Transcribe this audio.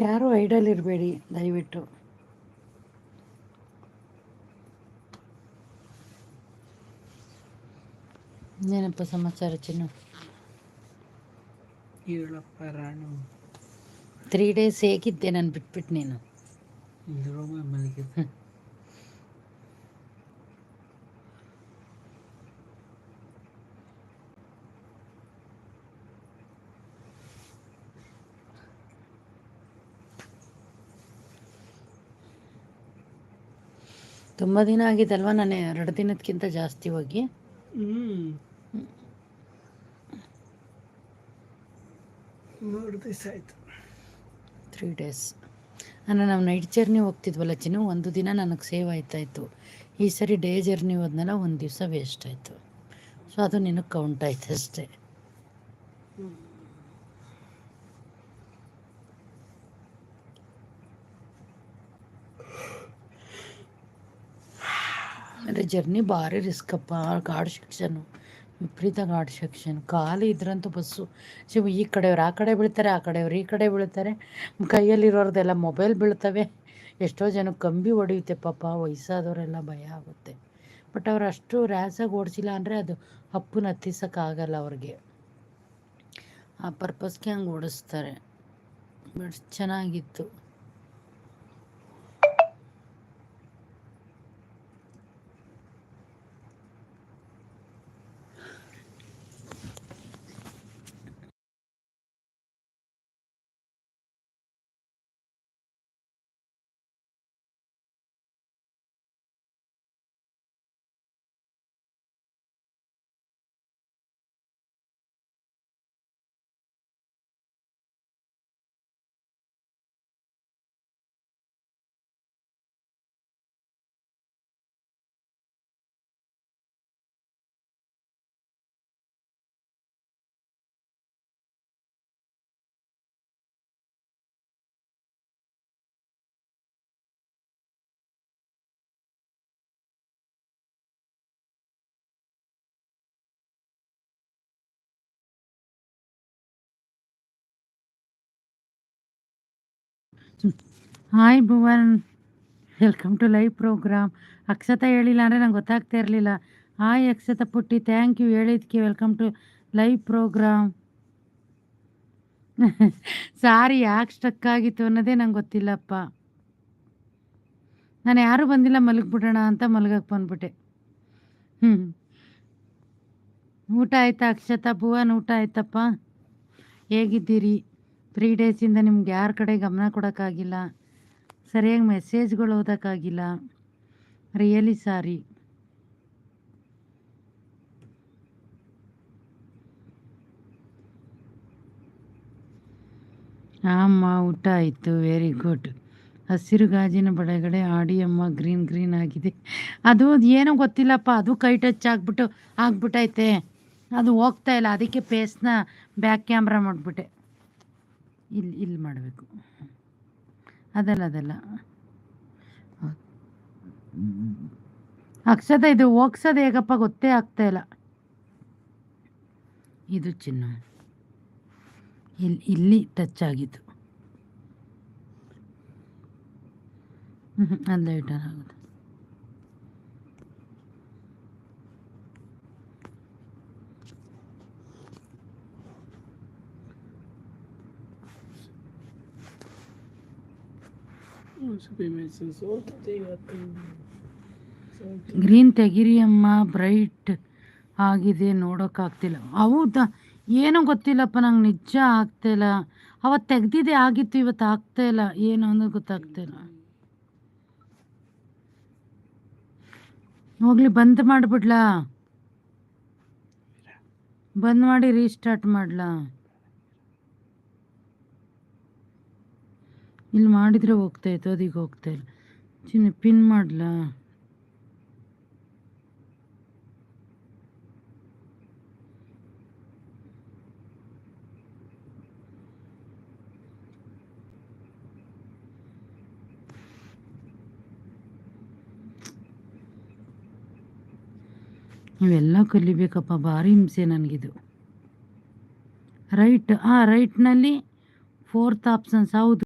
ಯಾರು ಐಡಲ್ ಇರಬೇಡಿ ದಯವಿಟ್ಟು. ಏನಪ್ಪ ಸಮಾಚಾರ ಚಿನ್ನು? ಹೇಳಪ್ಪ ರಾಣು. ತ್ರೀ ಡೇಸ್ ಹೇಗಿದ್ದೆ ನಾನು ಬಿಟ್ಬಿಟ್ಟು ನೀನು? ಇದ್ರೊಮ್ಮೆ ತುಂಬ ದಿನ ಆಗಿದಲ್ವ ನಾನು ಎರಡು ದಿನಕ್ಕಿಂತ ಜಾಸ್ತಿ ಹೋಗಿ. ಮೂರು ದಿವಸ ಆಯ್ತು. ತ್ರೀ ಡೇಸ್ ಅಂದರೆ ನಾವು ನೈಟ್ ಜರ್ನಿ ಹೋಗ್ತಿದ್ವಲ್ಲ ಚಿನ್ನು ಒಂದು ದಿನ ನನಗೆ ಸೇವ್ ಆಯ್ತಾಯಿತ್ತು ಈ ಸರಿ ಡೇ ಜರ್ನಿ ಹೋದ್ನಲ್ಲ ಒಂದು ದಿವಸ ವೇಸ್ಟ್ ಆಯಿತು. ಸೊ ಅದು ನಿನಗೆ ಕೌಂಟ್ ಆಯ್ತು ಅಷ್ಟೇ ಅಂದರೆ ಜರ್ನಿ ಭಾರಿ ರಿಸ್ಕಪ್ಪ ಗಾಡ್ ಸೆಕ್ಷನ್ನು ವಿಪರೀತ ಗಾಡ್ ಸೆಕ್ಷನ್ ಖಾಲಿ ಇದ್ರಂತೂ ಬಸ್ಸು. ಶಿವ, ಈ ಕಡೆಯವ್ರು, ಆ ಕಡೆ ಬೀಳ್ತಾರೆ, ಆ ಕಡೆಯವ್ರು, ಈ ಕಡೆ ಬೀಳ್ತಾರೆ. ಕೈಯಲ್ಲಿರೋರ್ದೆಲ್ಲ ಮೊಬೈಲ್ ಬೀಳ್ತವೆ. ಎಷ್ಟೋ ಜನಕ್ಕೆ ಕಂಬಿ ಹೊಡೆಯುತ್ತೆ ಪಾಪ. ವಯಸ್ಸಾದವರೆಲ್ಲ ಭಯ ಆಗುತ್ತೆ. ಬಟ್ ಅವ್ರು ಅಷ್ಟು ರ್ಯಾಸಾಗಿ ಓಡಿಸಿಲ್ಲ ಅಂದರೆ ಅದು ಅಪ್ಪನ ಹತ್ತಿಸೋಕ್ಕಾಗಲ್ಲ ಅವ್ರಿಗೆ. ಆ ಪರ್ಪಸ್ಗೆ ಹಂಗೆ ಓಡಿಸ್ತಾರೆ. ಬಟ್ ಚೆನ್ನಾಗಿತ್ತು. Hi Bhuvan. Welcome to live program Akshata ಹೇಳಿಲ್ಲ ಅಂದರೆ ನಂಗೆ ಗೊತ್ತಾಗ್ತಾ ಇರಲಿಲ್ಲ. ಹಾಯ್ ಅಕ್ಷತ ಪುಟ್ಟಿ. Thank you ಹೇಳಿದ್ಕೆ welcome to live program sorry ಯಾಕೆ ಸ್ಟಕ್ ಆಗಿತ್ತು ಅನ್ನೋದೇ ನಂಗೆ ಗೊತ್ತಿಲ್ಲಪ್ಪ. ನಾನು ಯಾರೂ ಬಂದಿಲ್ಲ ಮಲಗಿಬಿಡೋಣ ಅಂತ ಮಲಗಕ್ಕೆ ಬಂದ್ಬಿಟ್ಟೆ. ಹ್ಞೂ ಊಟ ಆಯ್ತಾ ಅಕ್ಷತ? ಭುವನ್, ಊಟ ಆಯ್ತಪ್ಪ? ಹೇಗಿದ್ದೀರಿ? ತ್ರೀ ಡೇಸಿಂದ ನಿಮ್ಗೆ ಯಾರ ಕಡೆ ಗಮನ ಕೊಡೋಕ್ಕಾಗಿಲ್ಲ. ಸರಿಯಾಗಿ ಮೆಸೇಜ್ಗಳು ಓದೋಕ್ಕಾಗಿಲ್ಲ. ರಿಯಲಿ ಸಾರಿ ಅಮ್ಮ ಊಟ ಆಯಿತು. ವೆರಿ ಗುಡ್ ಹಸಿರು ಗಾಜಿನ ಬಡಗಡೆ ಆಡಿ ಅಮ್ಮ ಗ್ರೀನ್ ಗ್ರೀನ್ ಆಗಿದೆ. ಅದು ಏನೋ ಗೊತ್ತಿಲ್ಲಪ್ಪ. ಅದು ಕೈ ಟಚ್ ಆಗಿಬಿಟ್ಟು ಆಗ್ಬಿಟ್ಟೈತೆ ಅದು ಹೋಗ್ತಾ ಇಲ್ಲ. ಅದಕ್ಕೆ ಪೇಸ್ನ ಬ್ಯಾಕ್ ಕ್ಯಾಮ್ರಾ ಮಾಡಿಬಿಟ್ಟೆ. ಇಲ್ಲಿ ಇಲ್ಲಿ ಮಾಡಬೇಕು. ಅದಲ್ಲ ಅದಲ್ಲ. ಅಕ್ಷತ ಇದು ಹೋಗ್ಸೋದು ಹೇಗಪ್ಪ ಗೊತ್ತೇ ಆಗ್ತಾ ಇಲ್ಲ. ಇದು ಚಿನ್ನ. ಇಲ್ಲಿ ಇಲ್ಲಿ ಟಚ್ ಆಗಿತ್ತು ಹ್ಞೂ ಅಲ್ಲ ಇಟ್ಟಾರ ಆಗೋದು ಸ್ವಲ್ಪ ಮೆಸೇಜ್ ಓದ್ತೆ ಇವತ್ತು ಗ್ರೀನ್ ತೆಗಿರಿ ಅಮ್ಮ ಬ್ರೈಟ್ ಆಗಿದೆ ನೋಡೋಕ್ಕಾಗ್ತಿಲ್ಲ ಹೌದಾ? ಏನೋ ಗೊತ್ತಿಲ್ಲಪ್ಪ, ನಂಗೆ ನಿಜ ಆಗ್ತಾಯಿಲ್ಲ ಅವತ್ತು ತೆಗ್ದಿದೆ, ಆಗಿತ್ತು ಇವತ್ತು ಆಗ್ತಾ ಇಲ್ಲ ಏನು ಅನ್ನೋದು ಗೊತ್ತಾಗ್ತಾಯಿಲ್ಲ ಹೋಗ್ಲಿ, ಬಂದ್ ಮಾಡಿಬಿಡ್ಲಾ? ಬಂದ್ ಮಾಡಿ ರೀಸ್ಟಾರ್ಟ್ ಮಾಡ್ಲಾ? ಇಲ್ಲಿ ಮಾಡಿದರೆ ಹೋಗ್ತಾಯಿತ್ತು ಅದೀಗ ಹೋಗ್ತಾ ಇಲ್ಲ. ಚಿನ್ನ ಪಿನ್ ಮಾಡ್ಲಾ? ಇವೆಲ್ಲ ಕಲಿಬೇಕಪ್ಪ, ಭಾರಿ ಹಿಂಸೆ ನನಗಿದು. ರೈಟ್ ಹಾಂ ರೈಟ್ನಲ್ಲಿ ಫೋರ್ತ್ ಆಪ್ಷನ್ಸ್ ಹೌದು.